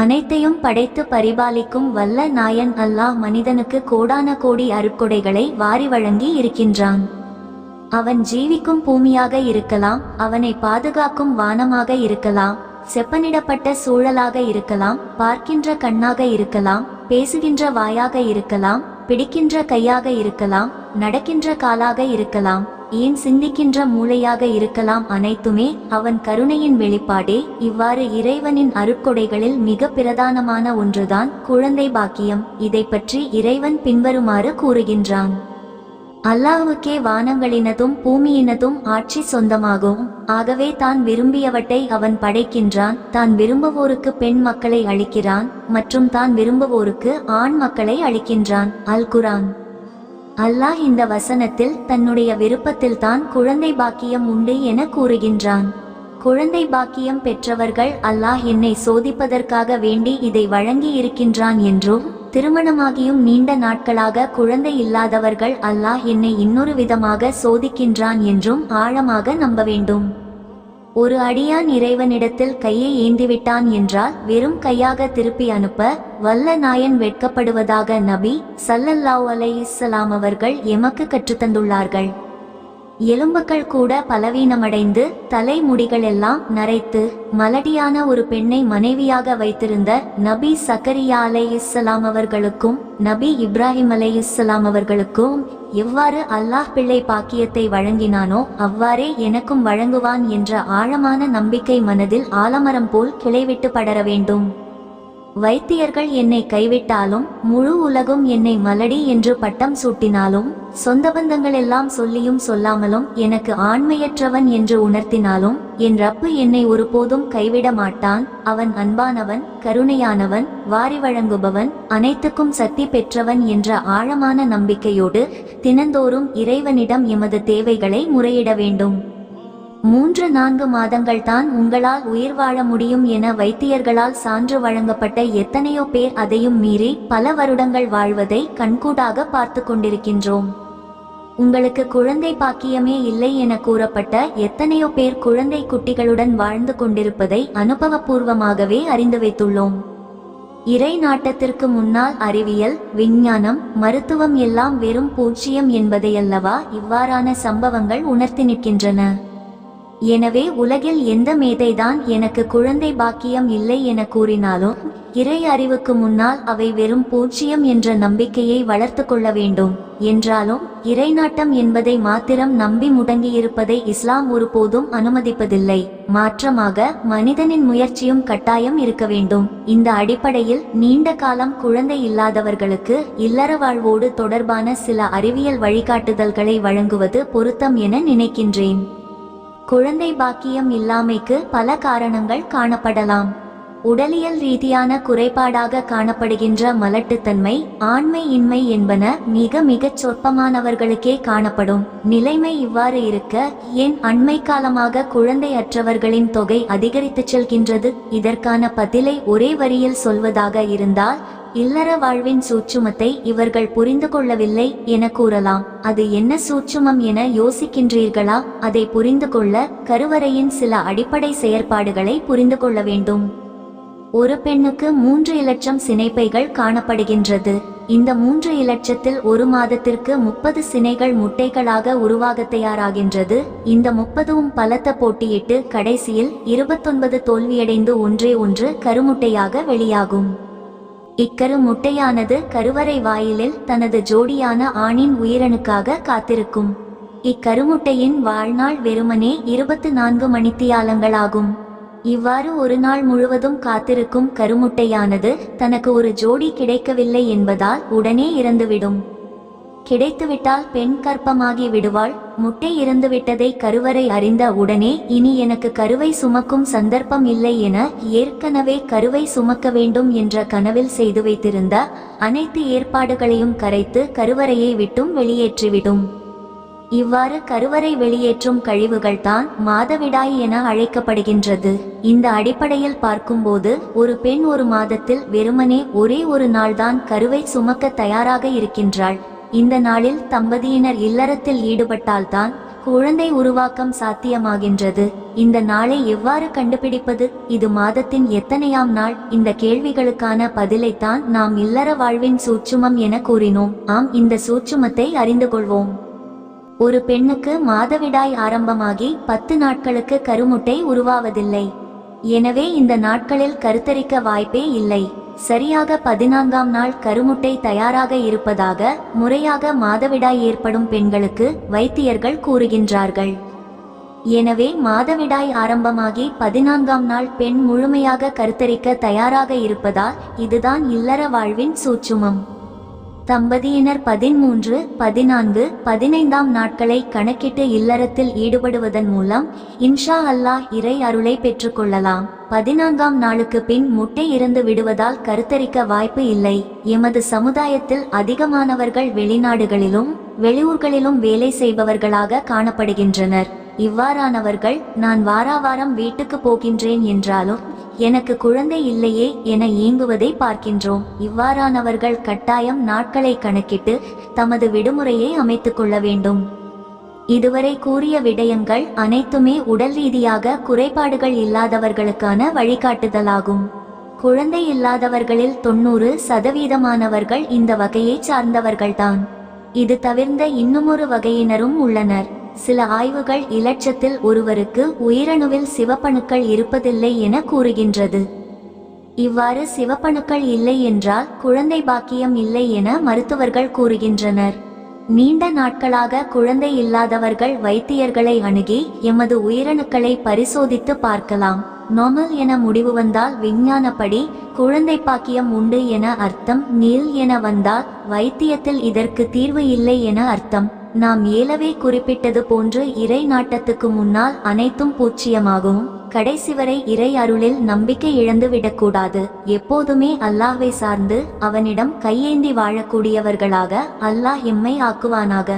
அனைத்தையும் படைத்து பரிபாலிக்கும் வல்ல நாயன் அல்லாஹ் மனிதனுக்கு கோடான கோடி அருட்கொடைகளை வாரி வழங்கி இருக்கின்றான். அவன் ஜீவிக்கும் பூமியாக இருக்கலாம் அவனை பாதுகாக்கும் வானமாக இருக்கலாம் செப்பனிடப்பட்ட சூழலாக இருக்கலாம் பார்க்கின்ற கண்ணாக இருக்கலாம் பேசுகின்ற வாயாக இருக்கலாம் பிடிக்கின்ற கையாக இருக்கலாம் நடக்கின்ற காலாக இருக்கலாம். ஏன் சிந்திக்கின்ற மூளையாக இருக்கலாம் அனைத்துமே? அவன் கருணையின் வெளிப்பாடே இவ்வாறு இறைவனின் அருட்கொடைகளில் மிக பிரதானமான ஒன்றுதான் குழந்தை பாக்கியம். இதை பற்றி இறைவன் பின்வருமாறு கூறுகின்றான். அல்லாஹுக்கே வானங்களினதும் பூமியினதும் ஆட்சி சொந்தமாகும். ஆகவே தான் விரும்பியவற்றை அவன் படைக்கின்றான். தான் விரும்புவோருக்கு பெண் மக்களை அளிக்கிறான் மற்றும் தான் விரும்புவோருக்கு ஆண் மக்களை அளிக்கின்றான். அல் குரான் அல்லாஹ் இந்த வசனத்தில் தன்னுடைய விருப்பத்தில் தான் குழந்தை பாக்கியம் உண்டு என கூறுகின்றான். குழந்தை பாக்கியம் பெற்றவர்கள் அல்லாஹ் என்னை சோதிப்பதற்காக வேண்டி இதை வழங்கி இருக்கின்றான் என்றும் திருமணமாகியும் நீண்ட நாட்களாக குழந்தை இல்லாதவர்கள் அல்லாஹ் என்னை இன்னொரு விதமாக சோதிக்கின்றான் என்றும் ஆழமாக நம்ப வேண்டும். ஒரு அடியான் இறைவனிடத்தில் கையை ஏந்திவிட்டான் என்றால் வெறும் கையாக திருப்பி அனுப்ப வல்ல நாயன் வெட்கப்படுவதாக நபி சல்லல்லாஹு அலைஹிஸ்ஸலாம் அவர்கள் எமக்கு கற்றுத்தந்துள்ளார்கள். எலும்புகள் கூட பலவீனமடைந்து தலைமுடிகளெல்லாம் நரைத்து மலடியான ஒரு பெண்ணை மனைவியாக வைத்திருந்த நபி சக்கரியா அலைஹிஸ்ஸலாம் அவர்களுக்கும் நபி இப்ராஹிம் அலை இஸ்லாம் அவர்களுக்கும் எவ்வாறு அல்லாஹ் பிள்ளை பாக்கியத்தை வழங்கினானோ அவ்வாறே எனக்கும் வழங்குவான் என்ற ஆழமான நம்பிக்கை மனதில் ஆலமரம் போல் கிளைவிட்டு படர வேண்டும். வைத்தியர்கள் என்னை கைவிட்டாலும் முழு உலகம் என்னை மலடி என்று பட்டம் சூட்டினாலும் சொந்த பந்தங்களெல்லாம் சொல்லியும் சொல்லாமலும் எனக்கு ஆண்மையற்றவன் என்று உணர்த்தினாலும் என் ரப்பு என்னை ஒருபோதும் கைவிட மாட்டான். அவன் அன்பானவன் கருணையானவன் வாரி வழங்குபவன் அனைத்துக்கும் சக்தி பெற்றவன் என்ற ஆழமான நம்பிக்கையோடு தினந்தோறும் இறைவனிடம் எமது தேவைகளை முறையிட வேண்டும். மூன்று நான்கு மாதங்கள் தான் உங்களால் உயிர் வாழ முடியும் என வைத்தியர்களால் சான்று வழங்கப்பட்ட எத்தனையோ பேர் அதையும் மீறி பல வருடங்கள் வாழ்வதை கண்கூடாக பார்த்து கொண்டிருக்கின்றோம். உங்களுக்கு குழந்தை பாக்கியமே இல்லை என கூறப்பட்ட எத்தனையோ பேர் குழந்தை குட்டிகளுடன் வாழ்ந்து கொண்டிருப்பதை அனுபவபூர்வமாகவே அறிந்து வைத்துள்ளோம். இறை நாட்டத்திற்கு முன்னால் அறிவியல் விஞ்ஞானம் மருத்துவம் எல்லாம் வெறும் பூஜ்ஜியம் என்பதையல்லவா இவ்வாறான சம்பவங்கள் உணர்த்தி நிற்கின்றன. எனவே உலகில் எந்த மேதைதான் எனக்கு குழந்தை பாக்கியம் இல்லை என கூறினாலும் இறை அறிவுக்கு முன்னால் அவை வெறும் பூஜ்ஜியம் என்ற நம்பிக்கையை வளர்த்து கொள்ள வேண்டும். என்றாலும் இறைநாட்டம் என்பதை மாத்திரம் நம்பி முடங்கியிருப்பதை இஸ்லாம் ஒருபோதும் அனுமதிப்பதில்லை. மாற்றமாக மனிதனின் முயற்சியும் கட்டாயம் இருக்க வேண்டும். இந்த அடிப்படையில் நீண்ட காலம் குழந்தை இல்லாதவர்களுக்கு இல்லற வாழ்வோடு தொடர்பான சில அறிவியல் வழிகாட்டுதல்களை வழங்குவது பொருத்தம் என நினைக்கின்றேன். குழந்தை பாக்கியம் இல்லாமைக்கு பல காரணங்கள் காணப்படலாம். உடலியல் ரீதியான குறைபாடாக காணப்படுகின்ற மலட்டுத்தன்மை ஆண்மை இன்மை என்பன மிக மிகச் சொற்பமானவர்களுக்கே காணப்படும். நிலைமை இவ்வாறு இருக்க ஏன் அண்மை காலமாக குழந்தை அற்றவர்களின் தொகை அதிகரித்துச் செல்கின்றது? இதற்கான பதிலை ஒரே வரியில் சொல்வதாக இருந்தால் இல்லற வாழ்வின் சூட்சுமத்தை இவர்கள் புரிந்து கொள்ளவில்லை என கூறலாம். அது என்ன சூட்சுமம் என யோசிக்கின்றீர்களா? அதை புரிந்து கொள்ள கருவறையின் சில அடிப்படை செயற்பாடுகளை புரிந்து கொள்ள வேண்டும். ஒரு பெண்ணுக்கு மூன்று இலட்சம் சினைப்பைகள் காணப்படுகின்றது. இந்த மூன்று இலட்சத்தில் ஒரு மாதத்திற்கு முப்பது சினைகள் முட்டைகளாக உருவாக தயாராகின்றது. இந்த முப்பதும் பலத்த போட்டியிட்டு கடைசியில் இருபத்தொன்பது தோல்வியடைந்து ஒன்றே ஒன்று கருமுட்டையாக வெளியாகும். இக்கரு முட்டையானது கருவறை வாயிலில் தனது ஜோடியான ஆணின் உயிரணுக்காக காத்திருக்கும். இக்கருமுட்டையின் வாழ்நாள் வெறுமனே இருபத்து நான்கு மணித்தியாலங்களாகும். இவ்வாறு ஒரு நாள் முழுவதும் காத்திருக்கும் கருமுட்டையானது தனக்கு ஒரு ஜோடி கிடைக்கவில்லை என்பதால் உடனே இறந்துவிடும். கிடைத்துவிட்டால் பெண் கற்பமாகி விடுவாள். முட்டை இறந்துவிட்டதை கருவறை அறிந்த உடனே இனி எனக்கு கருவை சுமக்கும் சந்தர்ப்பம் இல்லை என ஏற்கனவே கருவை சுமக்க வேண்டும் என்ற கனவில் செய்து வைத்திருந்த அனைத்து ஏற்பாடுகளையும் கரைத்து கருவறையை விட்டும் வெளியேற்றிவிடும். இவ்வாறு கருவறை வெளியேற்றும் கழிவுகள் தான் மாதவிடாய் என அழைக்கப்படுகின்றது. இந்த அடிப்படையில் பார்க்கும்போது ஒரு பெண் ஒரு மாதத்தில் வெறுமனே ஒரே ஒரு நாள்தான் கருவை சுமக்க தயாராக இருக்கின்றாள். இந்த நாளில் தம்பதியினர் இல்லறத்தில் ஈடுபட்டால்தான் குழந்தை உருவாக்கம் சாத்தியமாகின்றது. இந்த நாளை எவ்வாறு கண்டுபிடிப்பது? இது மாதத்தின் எத்தனையாம் நாள்? இந்த கேள்விகளுக்கான பதிலைத்தான் நாம் இல்லற வாழ்வின் சூட்சுமம் என கூறினோம். ஆம் இந்த சூட்சுமத்தை அறிந்து கொள்வோம். ஒரு பெண்ணுக்கு மாதவிடாய் ஆரம்பமாகி பத்து நாட்களுக்கு கருமுட்டை உருவாவதில்லை. எனவே இந்த நாட்களில் கருத்தரிக்க வாய்ப்பே இல்லை. சரியாக பதினான்காம் நாள் கருமுட்டை தயாராக இருப்பதாக முறையாக மாதவிடாய் ஏற்படும் பெண்களுக்கு வைத்தியர்கள் கூறுகின்றார்கள். எனவே மாதவிடாய் ஆரம்பமாகி பதினான்காம் நாள் பெண் முழுமையாக கருத்தரிக்க தயாராக இருப்பதால் இதுதான் இல்லற வாழ்வின் சூட்சுமம். தம்பதியினர் பதிமூன்று பதினான்கு பதினைந்தாம் நாட்களை கணக்கிட்டு இல்லறத்தில் ஈடுபடுவதன் மூலம் இன்ஷா அல்லாஹ் இறை அருளை பெற்றுக்கொள்ளலாம். பதினான்காம் நாளுக்கு பின் முட்டை இறந்து விடுவதால் கருத்தரிக்க வாய்ப்பு இல்லை. எமது சமுதாயத்தில் அதிகமானவர்கள் வெளிநாடுகளிலும் வெளியூர்களிலும் வேலை செய்பவர்களாக காணப்படுகின்றனர். இவ்வாறானவர்கள் நான் வாராவாரம் வீட்டுக்கு போகின்றேன் என்றாலும் எனக்கு குழந்தை இல்லையே என ஏங்குவதை பார்க்கின்றோம். இவ்வாறானவர்கள் கட்டாயம் நாட்களை கணக்கிட்டு தமது விடுமுறையை அமைத்துக் கொள்ள வேண்டும். இதுவரை கூறிய விடயங்கள் அனைத்துமே உடல் ரீதியாக குறைபாடுகள் இல்லாதவர்களுக்கான வழிகாட்டுதலாகும். குழந்தை இல்லாதவர்களில் தொண்ணூறு சதவீதமானவர்கள் இந்த வகையைச் சார்ந்தவர்கள்தான். இது தவிர்ந்த இன்னுமொரு வகையினரும் உள்ளனர். சில ஆய்வுகள் இலட்சத்தில் ஒருவருக்கு உயிரணுவில் சிவப்பணுக்கள் இருப்பதில்லை என கூறுகின்றது. இவ்வாறு சிவப்பணுக்கள் இல்லை என்றால் குழந்தை பாக்கியம் இல்லை என மருத்துவர்கள் கூறுகின்றனர். நீண்ட நாட்களாக குழந்தை இல்லாதவர்கள் வைத்தியர்களை அணுகி எமது உயிரணுக்களை பரிசோதித்து பார்க்கலாம். நார்மல் என முடிவு வந்தால் விஞ்ஞானப்படி குழந்தை பாக்கியம் உண்டு என அர்த்தம் நீல் என வந்தால் வைத்தியத்தில் இதற்கு தீர்வு இல்லை என அர்த்தம். நாம் ஏலவே குறிப்பிட்டது போன்று இறை நாட்டத்துக்கு முன்னால் அனைத்தும் பூச்சியமாகும். கடைசி வரை இறை அருளில் நம்பிக்கை இழந்து விடக்கூடாது எப்போதுமே அல்லாஹ்வை சார்ந்து அவனிடம் கையேந்தி வாழக்கூடியவர்களாக அல்லாஹ் எம்மை ஆக்குவானாக.